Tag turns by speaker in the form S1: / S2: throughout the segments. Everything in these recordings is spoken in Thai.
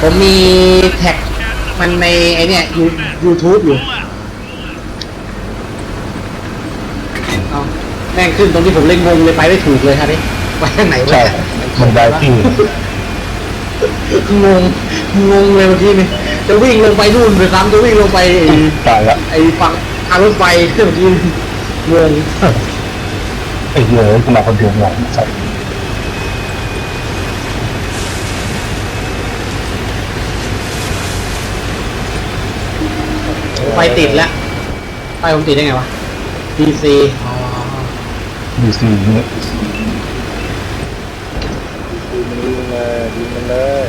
S1: ผมมีแท็กมันในไอเนี่ยยูยูทูบอยู่เอาแม่งขึ้นตรงที่ผมเล่นงงเลยไปไม่ถูกเลยครับนี่ไปทางไหนวะ
S2: ใช่มันได้ที่
S1: งงงงเลยเมื่อกี้นี่จะวิ่งลงไปนู่นไปซ้ำจะวิ่งลงไปไอ้
S2: ตายละ
S1: ไอ้ฝั่งทางรถไฟเมื่อกี้งง
S2: ไอ้เหี้ยอะกูมาคนเดียวงงใส่
S1: ไฟติดแล้วไฟผมติดได้ไงวะ PC อ๋อ
S2: ดูซีนี่
S3: ยิงเลยยิงมันเลย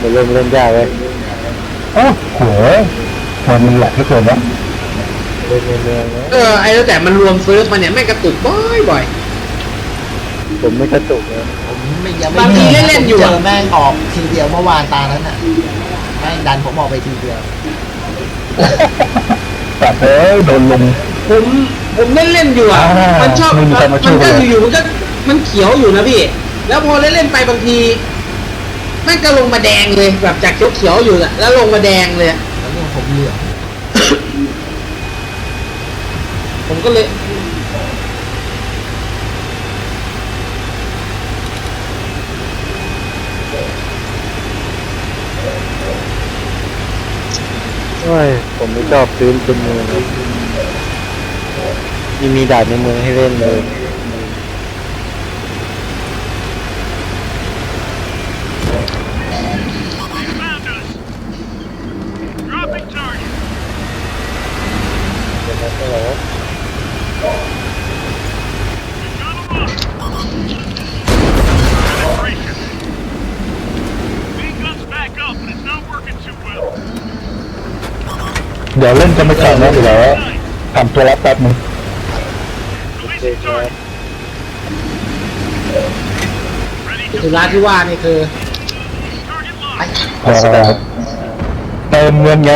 S3: มันเริ่มเล่นยากเลย
S2: โอ้โหมันมันแหลกเหลือเกินวะ
S3: เล่นในเมืองนะ
S1: เออไอ้แล้วแต่มันรวมเซิร์ฟมาเนี่ยแม่งกระตุกบ่อยบ่อย
S3: ผมไม่กระตุกนะ
S4: ผมไม่ยังไม่
S1: บางทีเล่นๆอยู่
S4: เจ
S1: อะ
S4: อแม่งออกทีเดียวเมื่อวานตานั้นน่ะแม่งดันผมออกไปทีเดียว
S2: แต่เอ้ยโดนลง
S1: ผมผมเล่นเล่นๆอยู่อะ
S2: อ่ามั
S1: มันชอบ
S2: ไม่มีใครมาช่
S1: มั
S2: วย
S1: นก็
S2: เลย
S1: อยู่ๆมันก็มันเขียวอยู่นะพี่ แล้วพอเล่นเล่นๆไปบางทีแม่งก็ลงมาแดงเลยแบบจากเขียวๆอยู่อะแล้วลงมาแดงเลยอะ
S4: แล้วเรื่องผมเหลือง
S1: ผมก็เลย
S3: โอ้ยผมไม่ชอบซื้อเป็นเมืองนะมีมีด่านในเมืองให้เล่นเลย
S2: เดี๋ยว เล่นจะไม่กลับนะเดี๋ยวทำตัวรับแป๊บนึง
S1: สุราที่ว่านี่คือไอ้
S2: เอ่อเติมเงินไง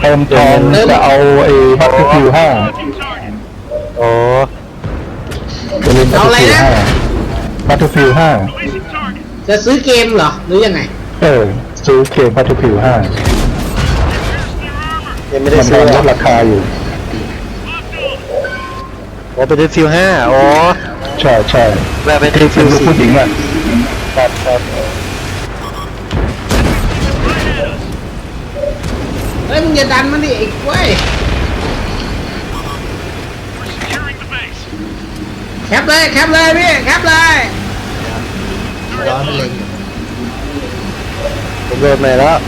S2: เติมทองจะเอาไอ้บัตรคิวห้า
S3: โอ้
S2: จะเล่นบัตรคิวห้าบัตรคิวห้า
S1: จะซื้อเกมเหรอหรือยังไง
S2: เออ ซื้อเกมบัตรคิวห้า
S3: ยังไม่ได้
S2: มัน
S3: ซื้
S2: กำ
S3: อ
S2: ลังล
S3: อะ
S2: ดราคาอยู่
S3: โอ้เป็นฟิลห้าโอ้
S2: ใช่ใช่
S3: แบบเป็น
S2: ที่
S3: ฟิ
S2: เป็น
S3: ล
S2: ลูก
S3: สี่
S2: ผู้หญิงอะ
S3: ครับครับ
S1: เฮ้ยมึงอย่าดันมันดิไอ้กล้วยแคปเลยแคปเลยพี่แคปเลย
S4: ร้อนมันเลยอยู่
S3: ผมโดนมาแล้ว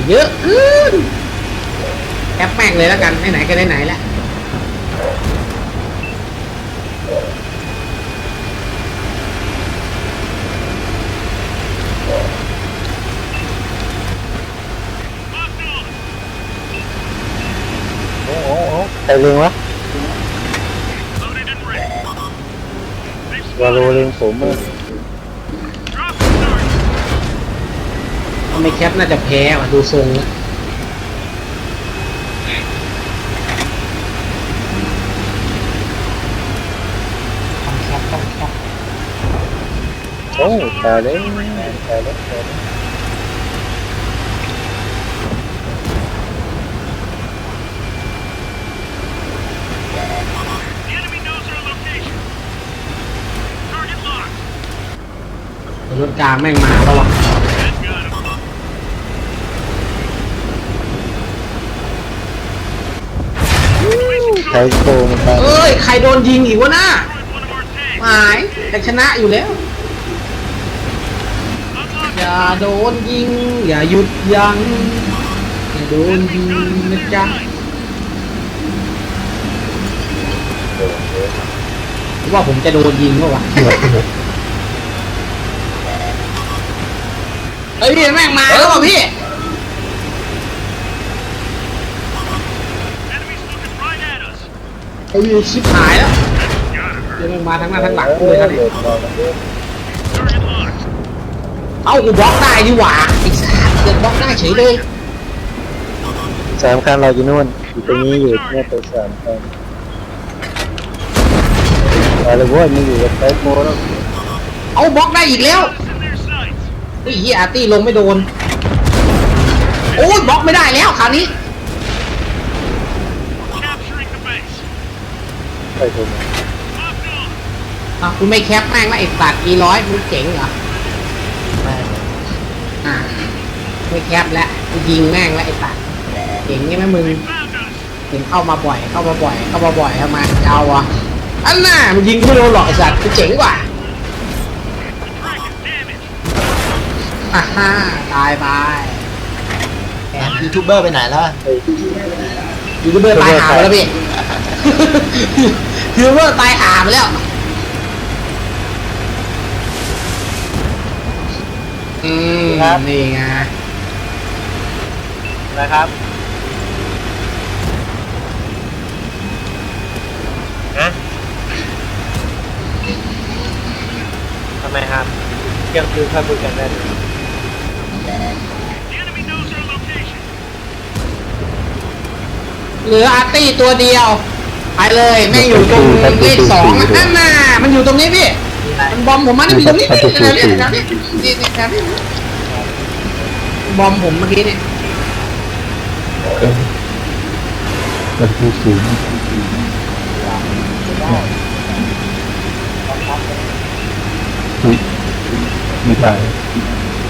S1: อย่เยอะขึ้นแคปแม่งเลยแล้วกันไหนๆก็ไหนๆแล้ว
S3: โอ้โหโอ้ใครเล็งวะวาโลเล็งผมอะ
S1: ทำไมแคปน่าจะแพ้ว่ะดูทรงแล้ว
S4: ต้องแคปต้องแคป
S3: โอ้ตายแล้วตายแล้วตายแล้ว
S1: รถกลางแม่งมาแล้ววะ
S3: ใช้โกงมันไป
S1: เอ้ย ใครโดนยิงอีกวะน่าหายแต่ชนะอยู่แล้ว อย่าโดนยิง อย่าหยุดยัง้งอย่าโดนยิงนะจ๊ะว่าผมจะโดนยิงก็วะเฮ้ยพี่แม่งมาแล้วว่ะพี่ ไอ้พี่ชิบหายแล้วเดี๋ยวแม่งมาทั้งหน้าทั้งหลังกูเลยครับเนี่ยเอ้ากูบล็อกได้ดีหว่าไอ้สัสเกิดบล็อกได้เฉยเลย
S3: สามคันเราอยู่นู่นอยู่ตรงนี้อยู่เนี่ยตัวสามคันเลยเว้ยนี่อยู่กับเต็มโมแล้ว
S1: เอาบล็อกได้อีกแล้วไอ้ยเฮียอาร์ตี้ลงไม่โดน โอ้ยบล็อกไม่ได้แล้วคราวนี้
S3: ไปชม
S1: อะคุณไม่แคปแม่งนะไอ้สัตว์อีร้อยมึงเจ๋งเหรอ
S4: แม่ง
S1: อ่าไม่แคปแล้วกูยิงแม่งแล้วไอ้สัตว์เจ๋งใช่ไหมมึงเห็นเข้ามาบ่อย เข้ามาบ่อย เข้ามาบ่อยทำไมจะเอาวะอันน่ะมึงยิงกูไม่โดนหรอกไอ้สัตว์กูเจ๋งกว่าอ่าฮ่าตายไป
S4: แอบยูทูบเบอร์ไปไหนแล้วอะ
S1: ยูทูบเบอร์ตายหาไปแล้วพี่ ยูทูบเบอร์ตายหาไปแล้วอืมนี่ไง
S3: นะครับฮะทำไมครับเที่ยงคืนค่อยคุยกันได้เลย
S1: เหลืออาร์ตี้ตัวเดียว ไปเลยแม่งอยู่ตรงเลขสองนั่นน่ะมันอยู่ตรงนี้พี่มันบอมผมมันอยู่ตรงนี้นี่แถวนี้แถวนี้นี่นี่แถวนี้บอมผมเมื่อกี้เนี่ย
S2: มันคือศูนย์อุ๊ยไม่ได้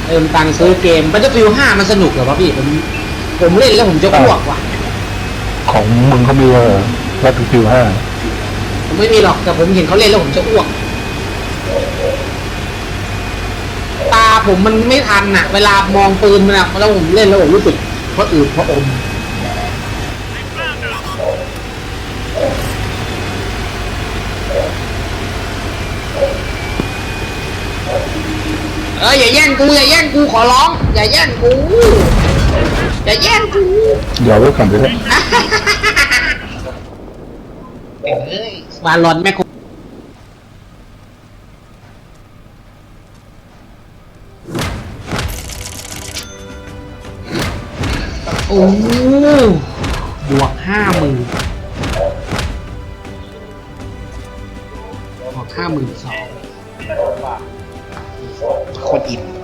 S1: เติมตังค์ซื้อเกมบัตเตอร์ฟิลห้ามันสนุกเหรอวะพี่ผมผมเล่นแล้วผมจะอ้วกว่ะ
S2: ของมึงเขามีว่าวั ตถุฟิวห้า
S1: ผมไม่มีหรอกแต่ผมเห็นเขาเล่นแล้วผมจะอ้วก ตาผมมันไม่ทันน่ะ เวลามองปืนมันอะแล้วผมเล่นแล้วผมรู้สึกเพราะอืดเพราะอมเอออย่าแย่งกูอย่าแย่งกูขอร้อง อย่าแย่งกูอย่าแย่งกู
S2: เดี๋ยวไว้ก่อนเลย
S1: วาลอนแม่คงโอ้บวกห้าหมื่นบวกห้าหมื่นสองคนอิ่ม